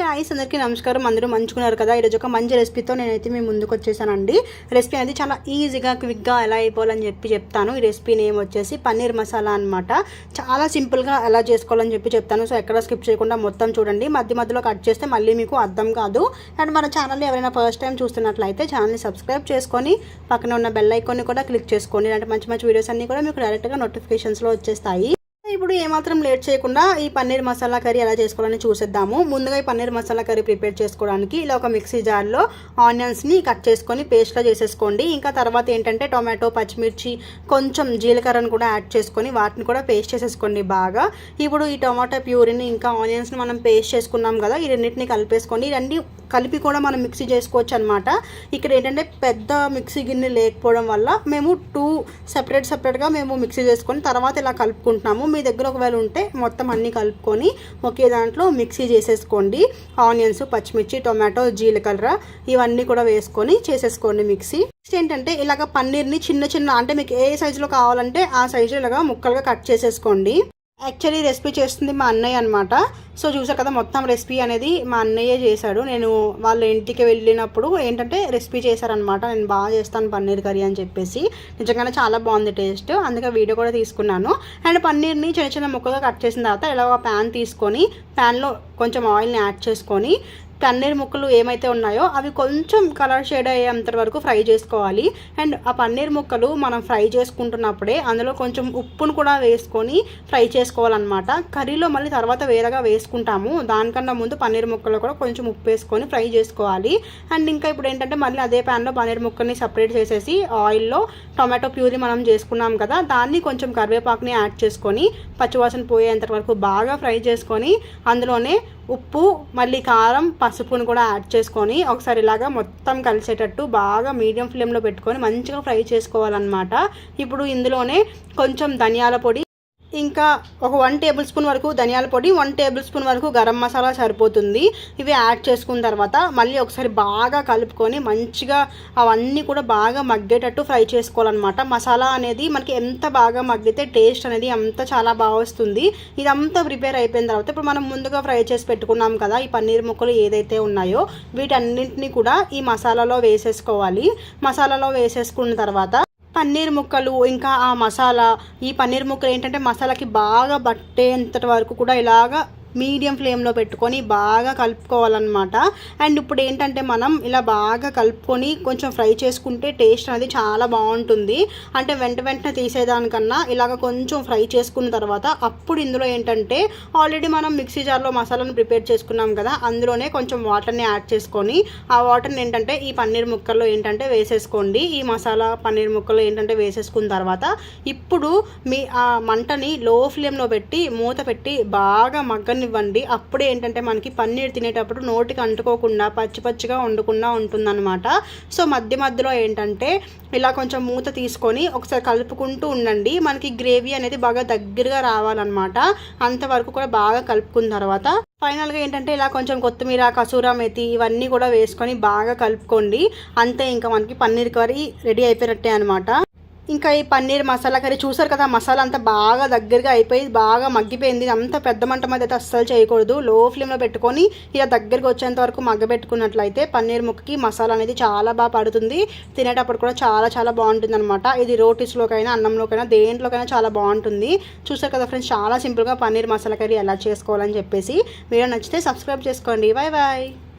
Guys అందరికీ నమస్కారం. అందరూ మంచుకున్నారు కదా? ఈరోజు ఒక మంచి రెసిపీతో నేనైతే మీ ముందుకు వచ్చేసానండి. రెసిపీ అనేది చాలా ఈజీగా క్విక్గా ఎలా అయిపోవాలని చెప్పి చెప్తాను. ఈ రెసిపీ నేమ్ వచ్చేసి పన్నీర్ మసాలా అనమాట చాలా సింపుల్గా ఎలా చేసుకోవాలని చెప్పి చెప్తాను. సో ఎక్కడ స్కిప్ చేయకుండా మొత్తం చూడండి. మధ్య మధ్యలో కట్ చేస్తే మళ్ళీ మీకు అర్థం కాదు. అండ్ మన ఛానల్ని ఎవరైనా ఫస్ట్ టైం చూస్తున్నట్లయితే ఛానల్ని సబ్స్క్రైబ్ చేసుకొని పక్కన ఉన్న బెల్ ఐకాన్ని కూడా క్లిక్ చేసుకోండి. ఇలాంటి మంచి మంచి వీడియోస్ అన్నీ కూడా మీకు డైరెక్ట్గా నోటిఫికేషన్స్లో వచ్చేస్తాయి. ఇప్పుడు ఏమాత్రం లేట్ చేయకుండా ఈ పన్నీర్ మసాలా కర్రీ ఎలా చేసుకోవాలని చూసేద్దాము. ముందుగా ఈ పన్నీర్ మసాలా కర్రీ ప్రిపేర్ చేసుకోవడానికి ఇలా ఒక మిక్సీ జార్లో ఆనియన్స్ని కట్ చేసుకొని పేస్ట్గా చేసేసుకోండి. ఇంకా తర్వాత ఏంటంటే టొమాటో పచ్చిమిర్చి కొంచెం జీలకర్రను కూడా యాడ్ చేసుకొని వాటిని కూడా పేస్ట్ చేసేసుకోండి బాగా. ఇప్పుడు ఈ టొమాటో ప్యూరిని ఇంకా ఆనియన్స్ని మనం పేస్ట్ చేసుకున్నాం కదా ఈ రెండింటిని కలిపేసుకోండి. ఈ రెండు కలిపి కూడా మనం మిక్సీ చేసుకోవచ్చు అనమాట ఇక్కడ ఏంటంటే పెద్ద మిక్సీ గిన్నె లేకపోవడం వల్ల మేము టూ సెపరేట్ సెపరేట్గా మేము మిక్సీ చేసుకొని తర్వాత ఇలా కలుపుకుంటున్నాము. మీ దగ్గర ఒకవేళ ఉంటే మొత్తం అన్నీ కలుపుకొని ఒకే దాంట్లో మిక్సీ చేసేసుకోండి. ఆనియన్స్ పచ్చిమిర్చి టొమాటో జీలకర్ర ఇవన్నీ కూడా వేసుకొని చేసేసుకోండి మిక్సీ. నెక్స్ట్ ఏంటంటే ఇలాగ పన్నీర్ని చిన్న చిన్న అంటే మీకు ఏ సైజులో కావాలంటే ఆ సైజులో ఇలాగా ముక్కలుగా కట్ చేసేసుకోండి. యాక్చువల్లీ రెసిపీ చేస్తుంది మా అన్నయ్య అనమాట సో చూసారు కదా మొత్తం రెసిపీ అనేది మా అన్నయ్య చేశాడు. నేను వాళ్ళ ఇంటికి వెళ్ళినప్పుడు ఏంటంటే రెసిపీ చేశారనమాట నేను బాగా చేస్తాను పన్నీర్ కర్రీ అని చెప్పేసి. నిజంగానే చాలా బాగుంది టేస్ట్ అందుకే వీడియో కూడా తీసుకున్నాను. అండ్ పన్నీర్ని చిన్న చిన్న ముక్కగా కట్ చేసిన తర్వాత ఇలా ఒక ప్యాన్ తీసుకొని ప్యాన్లో కొంచెం ఆయిల్ని యాడ్ చేసుకొని పన్నీర్ ముక్కలు ఏమైతే ఉన్నాయో అవి కొంచెం కలర్ షేడ్ అయ్యేంత వరకు ఫ్రై చేసుకోవాలి. అండ్ ఆ పన్నీర్ ముక్కలు మనం ఫ్రై చేసుకుంటున్నప్పుడే అందులో కొంచెం ఉప్పును కూడా వేసుకొని ఫ్రై చేసుకోవాలన్నమాట. కర్రీలో మళ్ళీ తర్వాత వేరేగా వేసుకుంటాము దానికన్నా ముందు పన్నీర్ ముక్కలు కూడా కొంచెం ఉప్పు వేసుకొని ఫ్రై చేసుకోవాలి. అండ్ ఇంకా ఇప్పుడు ఏంటంటే మళ్ళీ అదే ప్యాన్లో పన్నీర్ ముక్కల్ని సపరేట్ చేసేసి ఆయిల్లో టొమాటో ప్యూరీ మనం చేసుకున్నాం కదా దాన్ని కొంచెం కరివేపాకుని యాడ్ చేసుకొని పచ్చివాసన పోయేంత వరకు బాగా ఫ్రై చేసుకొని అందులోనే ఉప్పు మళ్ళీ కారం పసుపును కూడా యాడ్ చేసుకొని ఒకసారి ఇలాగా మొత్తం కలిసేటట్టు బాగా మీడియం ఫ్లేమ్లో పెట్టుకొని మంచిగా ఫ్రై చేసుకోవాలన్నమాట. ఇప్పుడు ఇందులోనే కొంచెం ధనియాల పొడి ఇంకా ఒక వన్ టేబుల్ స్పూన్ వరకు ధనియాల పొడి వన్ టేబుల్ స్పూన్ వరకు గరం మసాలా సరిపోతుంది. ఇవి యాడ్ చేసుకున్న తర్వాత మళ్ళీ ఒకసారి బాగా కలుపుకొని మంచిగా అవన్నీ కూడా బాగా మగ్గేటట్టు ఫ్రై చేసుకోవాలన్నమాట. మసాలా అనేది మనకి ఎంత బాగా మగ్గితే టేస్ట్ అనేది అంత చాలా బాగా వస్తుంది. ఇదంతా ప్రిపేర్ అయిపోయిన తర్వాత ఇప్పుడు మనం ముందుగా ఫ్రై చేసి పెట్టుకున్నాం కదా ఈ పన్నీర్ ముక్కలు ఏదైతే ఉన్నాయో వీటన్నింటినీ కూడా ఈ మసాలాలో వేసేసుకోవాలి. మసాలాలో వేసేసుకున్న తర్వాత పన్నీర్ ముక్కలు ఇంకా ఆ మసాలా. ఈ పన్నీర్ ముక్కలు ఏంటంటే మసాలాకి బాగా పట్టేంతటి వరకు కూడా ఇలాగా మీడియం ఫ్లేమ్లో పెట్టుకొని బాగా కలుపుకోవాలన్నమాట. అండ్ ఇప్పుడు ఏంటంటే మనం ఇలా బాగా కలుపుకొని కొంచెం ఫ్రై చేసుకుంటే టేస్ట్ అనేది చాలా బాగుంటుంది. అంటే వెంట వెంటనే తీసేదానికన్నా ఇలాగ కొంచెం ఫ్రై చేసుకున్న తర్వాత అప్పుడు ఇందులో ఏంటంటే ఆల్రెడీ మనం మిక్సీ జార్లో మసాలాను ప్రిపేర్ చేసుకున్నాం కదా అందులోనే కొంచెం వాటర్ని యాడ్ చేసుకొని ఆ వాటర్ని ఏంటంటే ఈ పన్నీర్ ముక్కల్లో ఏంటంటే వేసేసుకోండి. ఈ మసాలా పన్నీర్ ముక్కలు ఏంటంటే వేసేసుకున్న తర్వాత ఇప్పుడు మీ ఆ మంటని లో ఫ్లేమ్లో పెట్టి మూత పెట్టి బాగా మగ్గని ఇవ్వండి అప్పుడే ఏంటంటే మనకి పన్నీర్ తినేటప్పుడు నోటికి అంటుకోకుండా పచ్చి పచ్చిగా వండకుండా ఉంటుందన్నమాట. సో మధ్య మధ్యలో ఏంటంటే ఇలా కొంచెం మూత తీసుకొని ఒకసారి కలుపుకుంటూ ఉండండి. మనకి గ్రేవీ అనేది బాగా దగ్గరగా రావాలన్నమాట. అంతవరకు కూడా బాగా కలుపుకున్న తర్వాత ఫైనల్గా ఏంటంటే ఇలా కొంచెం కొత్తిమీర కసూరా మెతి ఇవన్నీ కూడా వేసుకొని బాగా కలుపుకోండి. అంతే ఇంకా మనకి పన్నీర్ కర్రీ రెడీ అయిపోయినట్టే అనమాట ఇంకా ఈ పన్నీర్ మసాలా కర్రీ చూసారు కదా మసాలా అంతా బాగా దగ్గరగా అయిపోయి బాగా మగ్గిపోయింది. అంత పెద్ద మంట మీద అయితే అస్సలు చేయకూడదు. లో ఫ్లేమ్లో పెట్టుకొని ఇలా దగ్గరికి వచ్చేంత వరకు మగ్గబెట్టుకున్నట్లయితే పన్నీర్ ముక్కకి మసాలా అనేది చాలా బాగా పడుతుంది. తినేటప్పుడు కూడా చాలా చాలా బాగుంటుంది అనమాట ఇది రోటీస్లోకైనా అన్నంలోకైనా దేంట్లోకైనా చాలా బాగుంటుంది. చూసారు కదా ఫ్రెండ్స్ చాలా సింపుల్గా పన్నీర్ మసాలా కర్రీ ఎలా చేసుకోవాలని చెప్పేసి. వీడియో నచ్చితే సబ్స్క్రైబ్ చేసుకోండి. Bye bye